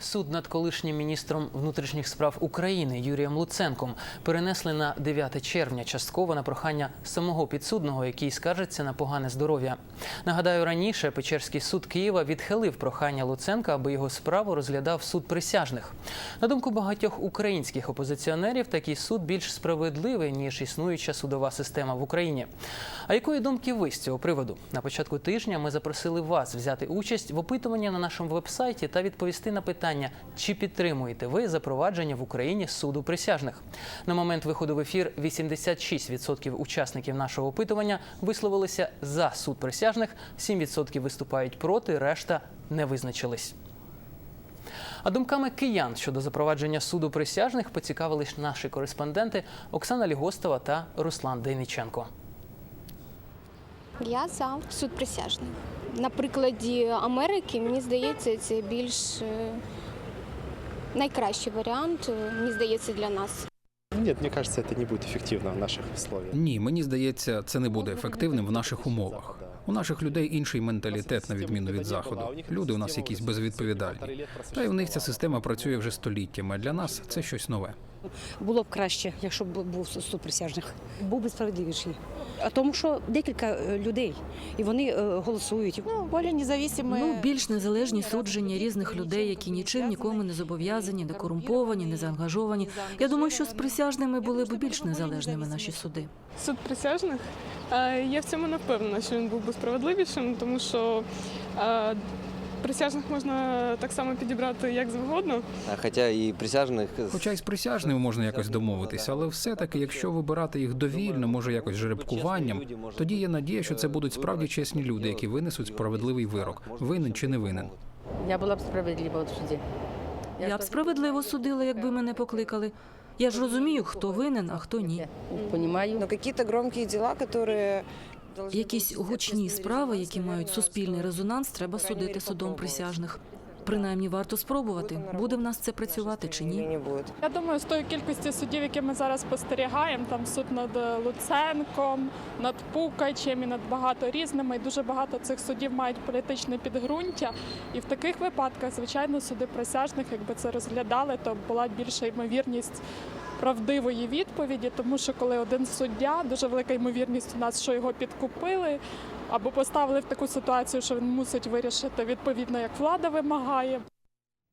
Суд над колишнім міністром внутрішніх справ України Юрієм Луценком перенесли на 9 червня частково на прохання самого підсудного, який скаржиться на погане здоров'я. Нагадаю, раніше Печерський суд Києва відхилив прохання Луценка, аби його справу розглядав суд присяжних. На думку багатьох українських опозиціонерів, такий суд більш справедливий ніж існуюча судова система в Україні. А якої думки ви з цього приводу? На початку тижня ми запросили вас взяти участь в опитуванні на нашому вебсайті та відповісти на питання, чи підтримуєте ви запровадження в Україні суду присяжних. На момент виходу в ефір 86% учасників нашого опитування висловилися за суд присяжних, 7% виступають проти, решта не визначились. А думками киян щодо запровадження суду присяжних поцікавились наші кореспонденти Оксана Лігостова та Руслан Дейниченко. Я за суд присяжний. На прикладі Америки, мені здається, це більш е, найкращий варіант, е, мені здається, для нас. Нет, мне кажется, это не будет эффективно в наших условиях. Ні, мені здається, це не буде ефективним в наших умовах. У наших людей інший менталітет, на відміну від заходу. Люди у нас якісь безвідповідальні. Та й у них ця система працює вже століттями. а Для нас це щось нове. Було б краще, якщо б був суд присяжних. Був би справедливіший. А тому, що декілька е, людей, і вони е, голосують. Ну, более независимые. Ну, більш незалежні судження різних людей, які нічим нікому не зобов'язані, не корумповані, не заангажовані. Я думаю, що з присяжними були б більш незалежними наші суди. Суд присяжних. Е, Я в цьому не впевнена, що він був би справедливішим, тому що присяжних можна так само підібрати як завгодно. А Хоча і присяжних Хоча й з присяжними можна якось домовитися, але все-таки, якщо вибирати їх довільно, може якось жеребкуванням, тоді є надія, що це будуть справді чесні люди, які винесуть справедливий вирок, винен чи не винен. Я була б справедлива в суді. Я б справедливо судила, якби мене покликали. Я ж розумію, хто винен, а хто ні. Понімаю. Но какие-то громкие дела, которые Якісь гучні справи, які мають суспільний резонанс, треба судити судом присяжних. Принаймні варто спробувати, буде в нас це працювати чи ні. Я думаю, з тої кількості судів, які ми зараз спостерігаємо, там суд над е, Луценком, над Пукачем і над багато різними. І дуже багато цих судів мають політичне підґрунтя. І в таких випадках, звичайно, суди присяжних, якби це розглядали, то була більша ймовірність правдивої відповіді, тому що коли один суддя, дуже велика ймовірність у нас, що його підкупили. Або поставили в таку ситуацію, що він мусить вирішити відповідно, як влада вимагає.